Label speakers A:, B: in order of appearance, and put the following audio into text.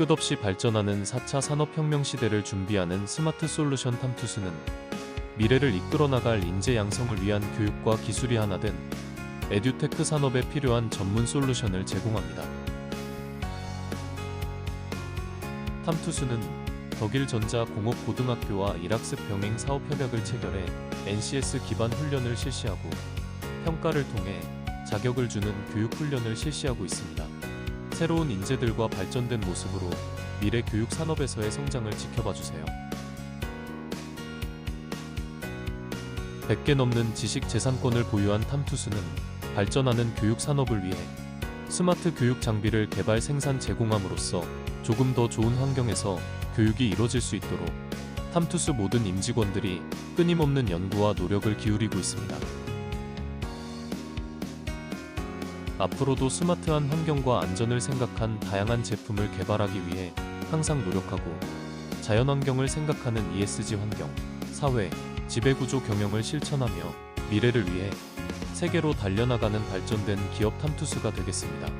A: 끝없이 발전하는 4차 산업혁명 시대를 준비하는 스마트 솔루션 탐투스는 미래를 이끌어 나갈 인재 양성을 위한 교육과 기술이 하나된 에듀테크 산업에 필요한 전문 솔루션을 제공합니다. 탐투스는 덕일전자 공업고등학교와 일학습 병행 사업 협약을 체결해 NCS 기반 훈련을 실시하고 평가를 통해 자격을 주는 교육 훈련을 실시하고 있습니다. 새로운 인재들과 발전된 모습으로 미래 교육 산업에서의 성장을 지켜봐 주세요. 100개 넘는 지식 재산권을 보유한 탐투스는 발전하는 교육 산업을 위해 스마트 교육 장비를 개발 생산 제공함으로써 조금 더 좋은 환경에서 교육이 이뤄질 수 있도록 탐투스 모든 임직원들이 끊임없는 연구와 노력을 기울이고 있습니다. 앞으로도 스마트한 환경과 안전을 생각한 다양한 제품을 개발하기 위해 항상 노력하고 자연환경을 생각하는 ESG 환경, 사회, 지배구조 경영을 실천하며 미래를 위해 세계로 달려나가는 발전된 기업 탐투스가 되겠습니다.